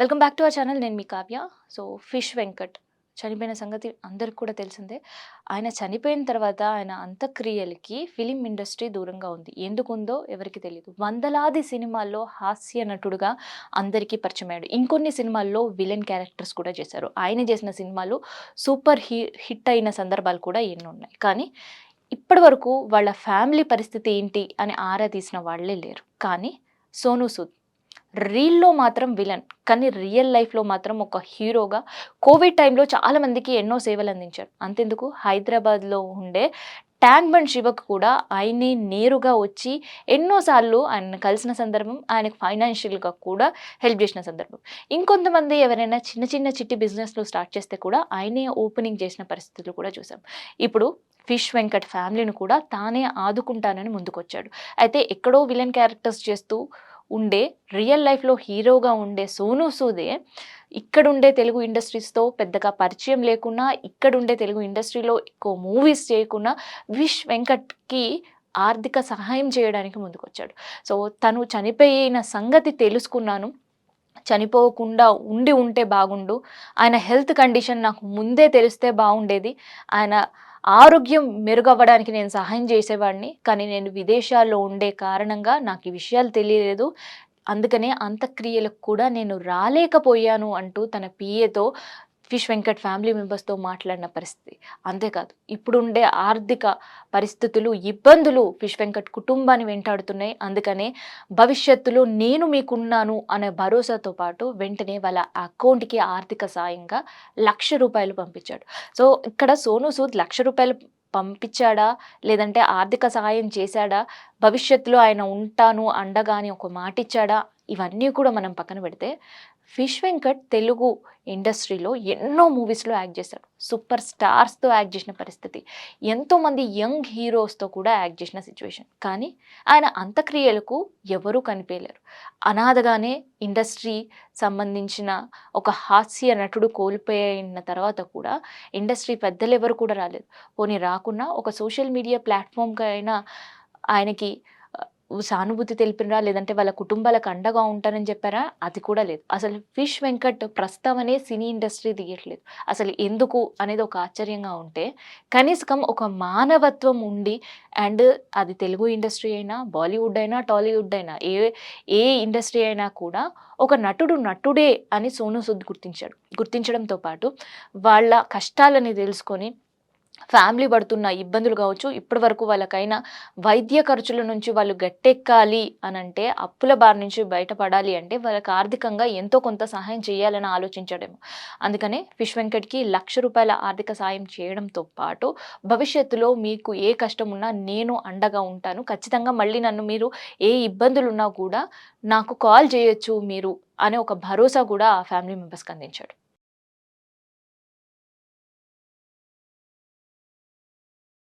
Welcome back to our channel నేను మీ Kavya. So fish Venkat చనిపోయిన సంగతి అందరికి కూడా తెలిసిందే. ఆయన చనిపోయిన తర్వాత ఆయన అంత్యక్రియలకి ఫిలిం ఇండస్ట్రీ దూరంగా ఉంది. ఎందుకుందో ఎవరికి తెలియదు వందలాది సినిమాల్లో హాస్య నటుడుగా అందరికీ పరిచయమయ్యాడు ఇంకొన్ని సినిమాల్లో విలన్ క్యారెక్టర్స్ కూడా చేశారు. ఆయన చేసిన సినిమాలు సూపర్ హి హిట్ అయిన సందర్భాలు కూడా ఎన్నో ఉన్నాయి. కానీ ఇప్పటి వరకు వాళ్ళ ఫ్యామిలీ పరిస్థితి ఏంటి అని ఆరా తీసిన వాళ్ళే లేరు. కానీ సోను సూద్ రీల్లో మాత్రం విలన్ కానీ రియల్ లైఫ్లో మాత్రం ఒక హీరోగా కోవిడ్ టైంలో చాలామందికి ఎన్నో సేవలు అందించారు. అంతెందుకు? హైదరాబాద్లో ఉండే ట్యాంక్ బండ్ శివకు కూడా ఆయన్ని నేరుగా వచ్చి ఎన్నోసార్లు ఆయన కలిసిన సందర్భం ఆయనకు ఫైనాన్షియల్గా కూడా హెల్ప్ చేసిన సందర్భం. ఇంకొంతమంది ఎవరైనా చిన్న చిన్న చిట్టి బిజినెస్లు స్టార్ట్ చేస్తే కూడా ఆయనే ఓపెనింగ్ చేసిన పరిస్థితులు కూడా చూసాం. ఇప్పుడు ఫిష్ వెంకట్ ఫ్యామిలీని కూడా తానే ఆదుకుంటానని ముందుకొచ్చాడు. అయితే ఎక్కడో విలన్ క్యారెక్టర్స్ చేస్తూ ఉండే రియల్ లైఫ్లో హీరోగా ఉండే సోను సూదే ఇక్కడుండే తెలుగు ఇండస్ట్రీస్తో పెద్దగా పరిచయం లేకున్నా ఇక్కడుండే తెలుగు ఇండస్ట్రీలో ఎక్కువ మూవీస్ చేయకుండా విష్ వెంకట్కి ఆర్థిక సహాయం చేయడానికి ముందుకొచ్చాడు. సో తను చనిపోయిన సంగతి తెలుసుకున్నాను. చనిపోకుండా ఉండి ఉంటే బాగుండు. ఆయన హెల్త్ కండిషన్ నాకు ముందే తెలిస్తే బాగుండేది. ఆయన ఆరోగ్యం మెరుగవ్వడానికి నేను సహాయం చేసేవాడిని కానీ నేను విదేశాల్లో ఉండే కారణంగా నాకు ఈ విషయాలు తెలియలేదు. అందుకనే అంత్యక్రియలకు కూడా నేను రాలేకపోయాను అంటూ తన పిఏతో ఫిష్ వెంకట్ ఫ్యామిలీ మెంబర్స్తో మాట్లాడిన పరిస్థితి. అంతేకాదు ఇప్పుడుండే ఆర్థిక పరిస్థితులు ఇబ్బందులు ఫిష్ వెంకట్ కుటుంబాన్ని వెంటాడుతున్నాయి. అందుకనే భవిష్యత్తులో నేను మీకున్నాను అనే భరోసాతో పాటు వెంటనే వాళ్ళ అకౌంట్కి ఆర్థిక సాయంగా లక్ష రూపాయలు పంపించాడు. సో ఇక్కడ సోను సూద్ లక్ష రూపాయలు పంపించాడా? లేదంటే ఆర్థిక సహాయం చేశాడా? భవిష్యత్తులో ఆయన ఉంటాను అండగాని ఒక మాట ఇచ్చాడా ఇవన్నీ కూడా మనం పక్కన పెడితే ఫిష్ వెంకట్ తెలుగు ఇండస్ట్రీలో ఎన్నో మూవీస్లో యాక్ట్ చేశాడు. సూపర్ స్టార్స్తో యాక్ట్ చేసిన పరిస్థితి. ఎంతోమంది యంగ్ హీరోస్తో కూడా యాక్ట్ చేసిన సిచ్యువేషన్. కానీ ఆయన అంత్యక్రియలకు ఎవరూ కనిపించలేరు. అనాథగానే ఇండస్ట్రీ సంబంధించిన ఒక హాస్య నటుడు కోల్పోయిన తర్వాత కూడా ఇండస్ట్రీ పెద్దలు ఎవరు కూడా రాలేదు. పోనీ రాకున్నా ఒక సోషల్ మీడియా ప్లాట్ఫామ్కి అయినా ఆయనకి సానుభూతి తెలిపినరా? లేదంటే వాళ్ళ కుటుంబాలకు అండగా ఉంటారని చెప్పారా? అది కూడా లేదు. అసలు ఫిష్ వెంకట్ ప్రస్తావనే సినీ ఇండస్ట్రీ తీయట్లేదు. అసలు ఎందుకు అనేది ఒక ఆశ్చర్యంగా ఉంటే కనీసం ఒక మానవత్వం ఉండి అండ్ అది తెలుగు ఇండస్ట్రీ అయినా బాలీవుడ్ అయినా టాలీవుడ్ అయినా ఏ ఏ ఇండస్ట్రీ అయినా కూడా ఒక నటుడు నటుడే అని సోను సూద్ గుర్తించాడు. గుర్తించడంతో పాటు వాళ్ళ కష్టాలని తెలుసుకొని ఫ్యామిలీ పడుతున్న ఇబ్బందులు కావచ్చు ఇప్పటి వరకు వాళ్ళకైనా వైద్య ఖర్చుల నుంచి వాళ్ళు గట్టెక్కాలి అని అంటే అప్పుల బారి నుంచి బయటపడాలి అంటే వాళ్ళకి ఆర్థికంగా ఎంతో కొంత సహాయం చేయాలని ఆలోచించడము. అందుకనే ఫిష్ వెంకట్కి లక్ష రూపాయల ఆర్థిక సాయం చేయడంతో పాటు భవిష్యత్తులో మీకు ఏ కష్టం ఉన్నా నేను అండగా ఉంటాను. ఖచ్చితంగా మళ్ళీ నన్ను మీరు ఏ ఇబ్బందులు ఉన్నా కూడా నాకు కాల్ చేయొచ్చు మీరు అనే ఒక భరోసా కూడా ఆ ఫ్యామిలీ మెంబర్స్కి అందించాడు.